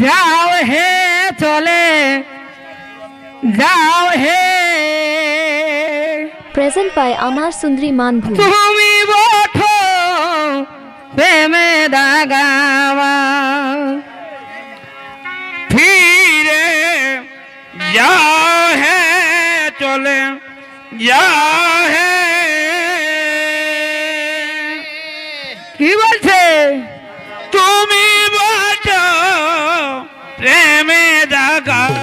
যাও হে চলে যাও হে। প্রেজেন্ট বাই আমার সুন্দরী মানভু তুমি বঠো প্রেমে দাগাওয়া। ফিরে যাও হে চলে যাও का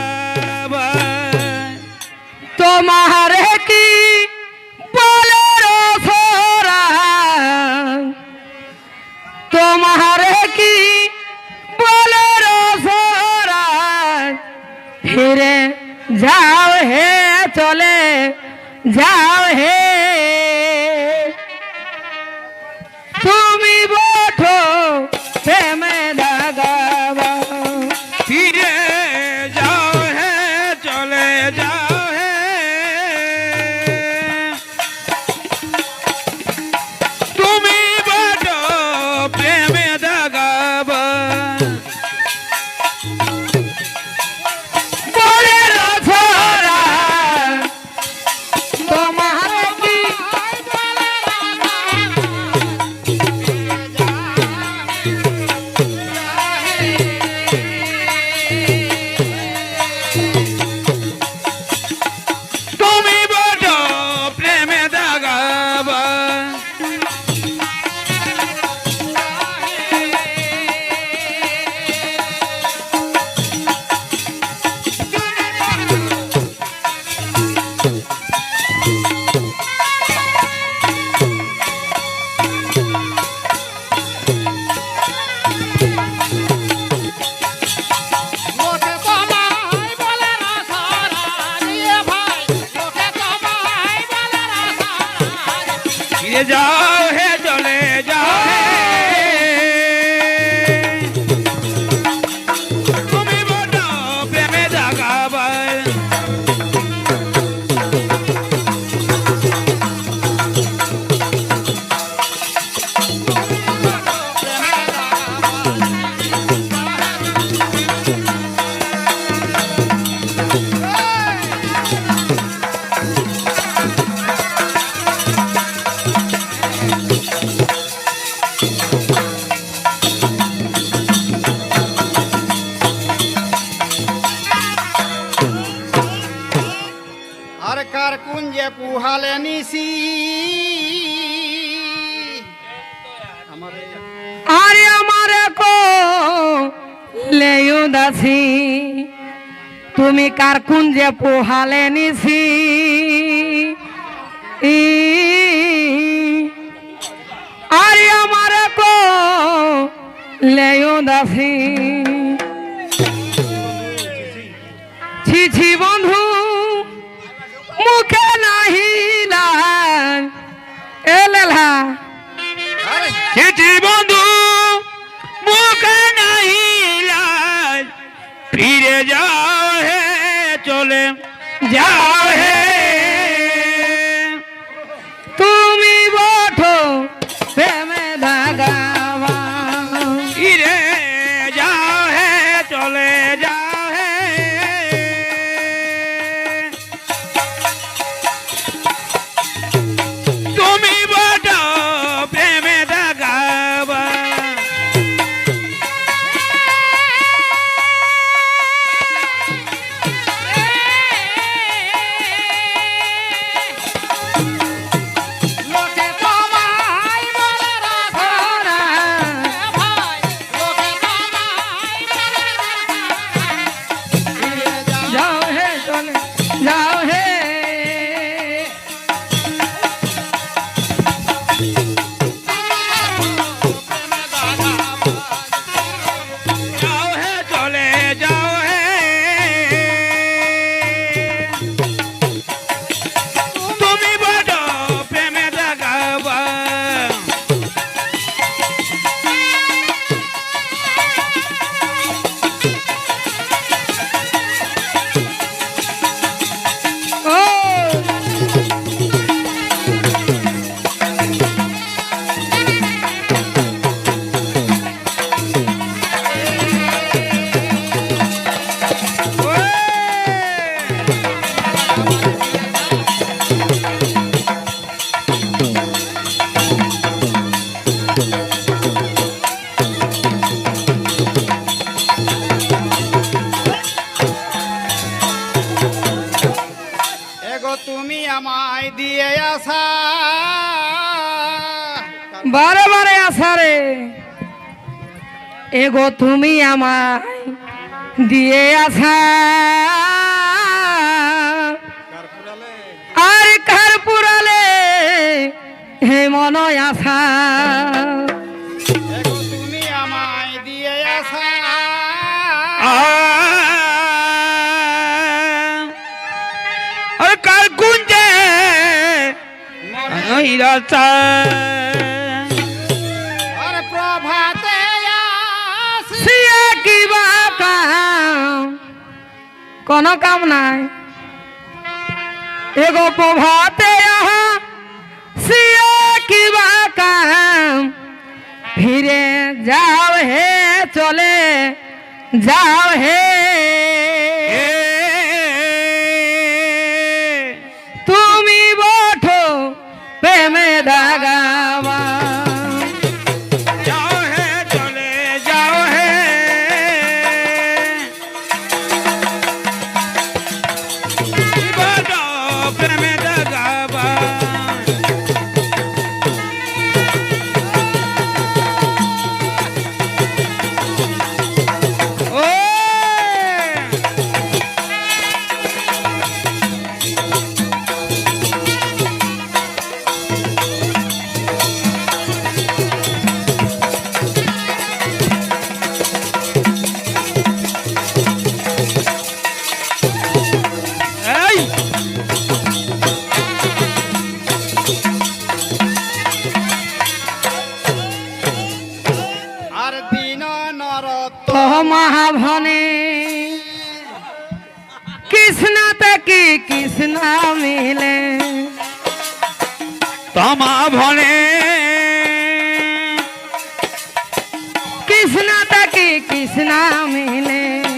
ये जा কার কুঞ্জে পুহালে নিশি আরে আমার কো লেয়ু দাসি তুমি কার কুঞ্জে পোহালে নিছি আরে আমার কো লেয়ু দাসি ছি ছি বন্ধু বারে বারে আসারে এগো তুমি আমায় দিয়ে আসা আর কার পুরালে হে মন এগো তুমি আমায় দিয়ে আসা আর কার গুঞ্জে আর প্রভাতে সিয়া কিবা কাম? কোন কাম নাই। এগো প্রভাতে আহা। সিয়া কিবা কাম? ফিরে যাও হে চলে যাও হে। তুমি বঠো প্রেমে দাগাবা কৃষ্ণ মিলে? তমা ভনে কৃষ্ণ তাকে কৃষ্ণ মিলে?